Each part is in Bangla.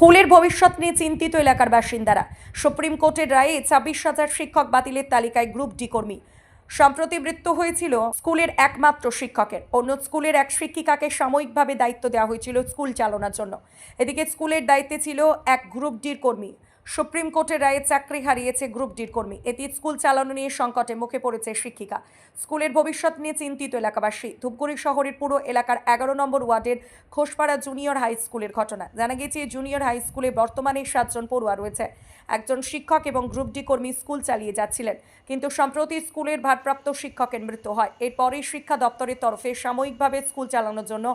স্কুলের ভবিষ্যৎ নিয়ে চিন্তিত এলাকার বাসিন্দারা। সুপ্রিম কোর্টের রায়ে ছাব্বিশ হাজার শিক্ষক বাতিলের তালিকায় গ্রুপ ডি কর্মী। সম্প্রতি মৃত্যু হয়েছিল স্কুলের একমাত্র শিক্ষকের। অন্য স্কুলের এক শিক্ষিকাকে সাময়িকভাবে দায়িত্ব দেওয়া হয়েছিল স্কুল চালনার জন্য। এদিকে স্কুলের দায়িত্বে ছিল এক গ্রুপ ডির কর্মী। সুপ্রিম কোর্টের রায়ে চাকরি হারিয়েছে গ্রুপ ডির কর্মী। এতে স্কুল চালানো নিয়ে সংকটে মুখে পড়েছে শিক্ষিকা। স্কুলের ভবিষ্যৎ নিয়ে চিন্তিত এলাকাবাসী। ধূপগুড়ি শহরের পুরো এলাকার এগারো নম্বর ওয়ার্ডের খোসপাড়া জুনিয়র হাই স্কুলের ঘটনা। জানা গিয়েছে, জুনিয়র হাই স্কুলে বর্তমানে সাতজন পড়ুয়া রয়েছে। একজন শিক্ষক এবং গ্রুপ ডি কর্মী স্কুল চালিয়ে যাচ্ছিলেন। কিন্তু সম্প্রতি স্কুলের ভারপ্রাপ্ত শিক্ষকের মৃত্যু হয়। এরপরই শিক্ষা দপ্তরের তরফে সাময়িকভাবে স্কুল চালানোর জন্য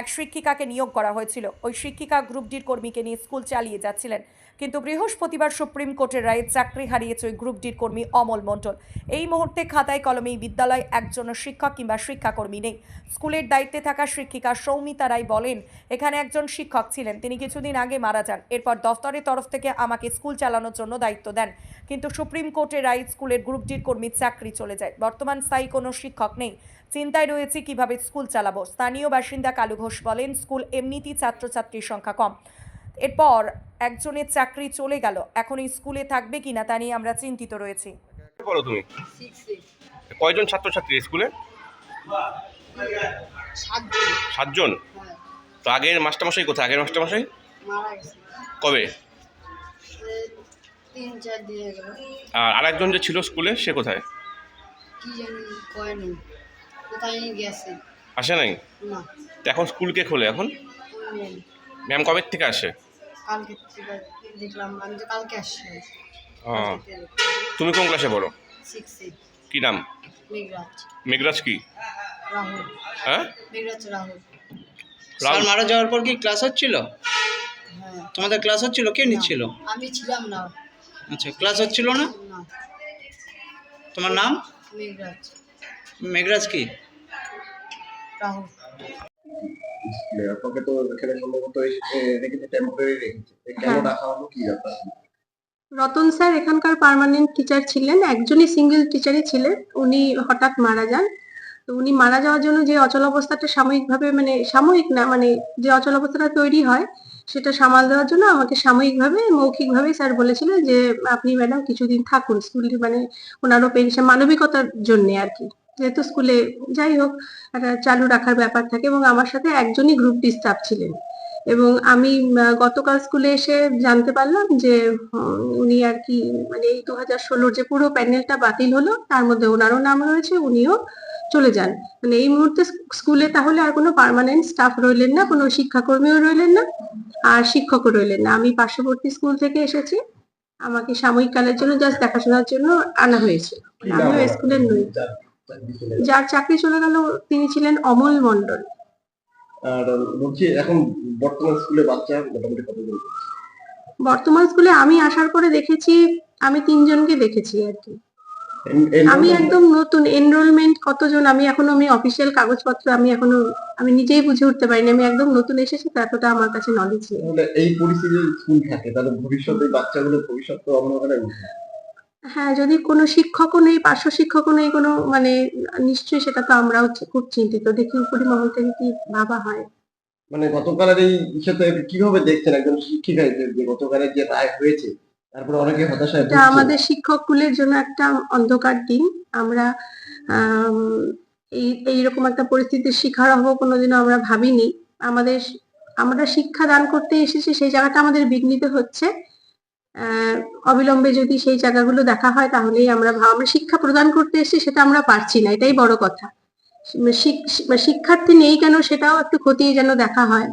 এক শিক্ষিকাকে নিয়োগ করা হয়েছিল। ওই শিক্ষিকা গ্রুপ ডির কর্মীকে নিয়ে স্কুল চালিয়ে যাচ্ছিলেন। কিন্তু বৃহস্পতিবার সুপ্রিম কোর্টের রায়ে চাকরি হারিয়েছে ওই গ্রুপ ডির কর্মী অমল মণ্ডল। এই মুহূর্তে খাতায় কলমেই বিদ্যালয়, একজন শিক্ষক কিংবা শিক্ষাকর্মী নেই। স্কুলের দায়িত্বে থাকা শিক্ষিকা সৌমিতা রায় বলেন, এখানে একজন শিক্ষক ছিলেন, তিনি কিছুদিন আগে মারা যান। এরপর দফতরের তরফ থেকে আমাকে স্কুল চালানোর জন্য দায়িত্ব দেন। কিন্তু সুপ্রিম কোর্টের রায় স্কুলের গ্রুপ ডির কর্মীর চাকরি চলে যায়। বর্তমান স্থায়ী কোনো শিক্ষক নেই। চিন্তায় রয়েছে কীভাবে স্কুল চালাবো? স্থানীয় বাসিন্দা কালু ঘোষ বলেন, স্কুল এমনিতেই ছাত্রছাত্রীর সংখ্যা কম। এরপর একজনের চাকরি চলে গেল। এখন এই স্কুলে থাকবে কিনা তা নিয়ে আমরা চিন্তিত রয়েছি। বলো তুমি? কয়জন ছাত্রছাত্রী স্কুলে? সাতজন। সাতজন? তো আগের মাস্টারমশাই কোথায়? আগের মাস্টারমশাই? মারা কবে? আর আরেকজন যে ছিল স্কুলে সে কোথায়? আসে নাই? না। এখন স্কুল কে খোলে এখন? ম্যাম কবে থেকে আসে? কালকে দেখলাম আমি তো কালকে আসছি। তুমি কোন ক্লাসে পড়ো? সিক্সে কি নাম? মেঘরাজ। মেঘরাজ কি? রাহুল। হ্যাঁ? মেঘরাজ রাহুল। স্যার মারা যাওয়ার পর কি ক্লাস হচ্ছিল? হ্যাঁ। তোমাদের ক্লাস হচ্ছিল? কে নিচ্ছিল? আমি ছিলাম না। আচ্ছা ক্লাস হচ্ছিল না? না। তোমার নাম? মেঘরাজ। মেঘরাজ কি? রাহুল। স্কুলে আপনাকে তো এখানে সম্ভবত এস- এ, রেখেছে টেম্পোরারি রেখেছে এ কেন হ্যাঁ। রাখা হলো কি ব্যাপার? রতন স্যার এখানকার পার্মানেন্ট টিচার ছিলেন একজনই সিঙ্গেল টিচারই ছিলেন উনি হঠাৎ মারা যান। তো উনি মারা যাওয়ার জন্য যে অচল অচলাবস্থাটা সাময়িকভাবে মানে সাময়িক না মানে যে অচল অবস্থাটা তৈরি হয় সেটা সামাল দেওয়ার জন্য আমাকে সাময়িকভাবে মৌখিকভাবে স্যার বলেছিলেন যে আপনি ম্যাডাম কিছুদিন থাকুন স্কুলে মানে ওনারও পেনশন মানবিকতার জন্যে আর কি। যেহেতু স্কুলে যাই হোক, একটা চালু রাখার ব্যাপার থাকে এবং আমার সাথে একজনই গ্রুপ ডি স্টাফ ছিলেন। এবং আমি গতকাল স্কুলে এসে জানতে পারলাম যে উনি আর কি মানে এই দু হাজার ষোলোর যে পুরো প্যানেলটা বাতিল হলো, তার মধ্যে ওনারও নাম রয়েছে, উনিও চলে যান। মানে এই মুহূর্তে স্ক- স্কুলে তাহলে আর কোনো পার্মানেন্ট স্টাফ রইলেন না, কোনো শিক্ষাকর্মীও রইলেন না, আর শিক্ষকও রইলেন না। আমি পার্শ্ববর্তী স্কুল থেকে এসেছি, আমাকে সাময়িক কালের জন্য জাস্ট দেখাশোনার জন্য আনা হয়েছে। আমিও? স্কুলের নই। যার- চাকরি চলে গেল তিনি ছিলেন অমল মন্ডল আর বলছি এখন বর্তমান স্কুলে বাচ্চা মোটামুটি কতজন বর্তমান স্কুলে আমি আসার পরে দেখেছি আমি তিনজনকে দেখেছি আর কি। আমি একদম নতুন এনরোলমেন্ট কতজন আমি এখনও আমি অফিসিয়াল কাগজপত্র আমি এখনও আমি নিজেই বুঝে উঠতে পারিনি। আমি একদম নতুন এসেছি তো এতটা আমার কাছে নলেজ নেই। এই পরিস্থিতির স্কুল থাকে তাহলে ভবিষ্যতে বাচ্চাগুলো ভবিষ্যৎ তো অন্ধকারে উঠবে। হ্যাঁ যদি কোনো শিক্ষকও নেই পার্শ্ব শিক্ষকও নেই কোনো মানে নিশ্চয়ই সেটা তো আমরাও খুব চিন্তিত। দেখি উপরি মহল থেকে কি ভাবা হয়। মানে গতকালের এই ইস্যুতে কীভাবে দেখছেন? একজন শিক্ষিকা যে গতকালের যে রায় হয়েছে তারপরে অনেকে হতাশায় এটা আমাদের শিক্ষক কুলের জন্য একটা অন্ধকার দিন। আমরা আম, এই এইরকম একটা পরিস্থিতির শিকার হব কোনোদিনও আমরা ভাবিনি। আমাদের আমরা শিক্ষা দান করতে এসেছি সেই জায়গাটা আমাদের বিঘ্নিত হচ্ছে। অবিলম্বে যদি সেই জায়গাগুলো দেখা হয় তাহলেই আমরা ভাব আমরা শিক্ষা প্রদান করতে এসেছি সেটা আমরা পারছি না এটাই বড় কথা। শিক- শিক- শিক্ষার্থী নেই কেন সেটাও একটু খতিয়ে যেন দেখা হয়।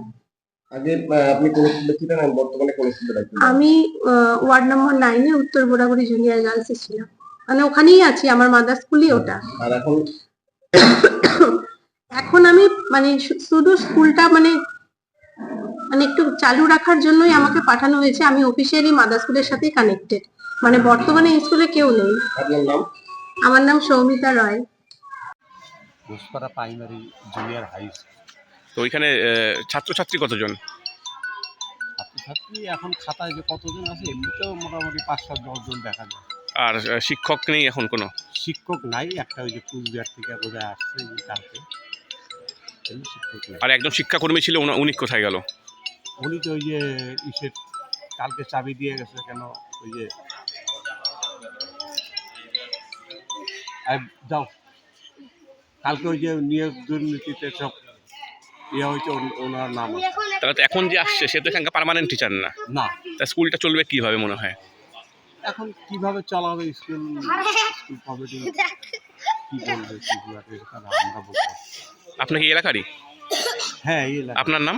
আমি ওয়ার্ড নম্বর নাইনে উত্তর বোরাগুড়ি জুনিয়র গার্লসে ছিলাম। মানে ওখানেই আছি আমার মাদার স্কুলই ওটা। এখন? এখন আমি মানে শুধু স্কুলটা মানে মানে একটু চালু রাখার জন্যই আমাকে পাঠানো হয়েছে। আমি অফিসিয়ালি মাদার স্কুলের সাথেই কানেক্টেড মানে বর্তমানে এই স্কুলে কেউ নেই। আপনার নাম? আমার নাম Soumita Roy. Ghoshpara primary junior high school তো ওইখানে ছাত্রছাত্রী কতজন? ছাত্রছাত্রী এখন খাতায় যে কতজন আছে এমনিতেও মোটামুটি পাঁচ সাত দশজন দেখা যায়। আর শিক্ষক নেই এখন কোনো? শিক্ষক নাই একটা ওই যে কুচবিহার থেকে বোঝায় আসছে কালকে। আর একজন শিক্ষাকর্মী ছিল উনা- উনি কোথায় গেল? উনি তো ওই যে ইসের কালকে চাবি দিয়ে গেছে কেন ওই যে? আই, যাও। কালকে ওই যে নিয়োগ দুর্নীতিতে সব ইয়ে হয়েছে ওন- ওনার নাম তাহলে তো এখন যে আসছে সে তো এখানকার পার্মানেন্ট টিচার না। না। তা স্কুলটা চলবে কীভাবে মনে হয়? এখন কীভাবে চালাবে স্কুল? স্কুল কমিটি কি বলবে কি বলবে আমরা বলতে আপনার কি এলাকারই? হ্যাঁ এই এলাকা আপনার নাম?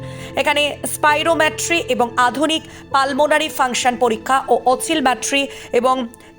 এখানে স্পাইরোম্যাট্রি এবং আধুনিক পালমোনারি ফাংশন পরীক্ষা ও অসিলম্যাট্রি এবং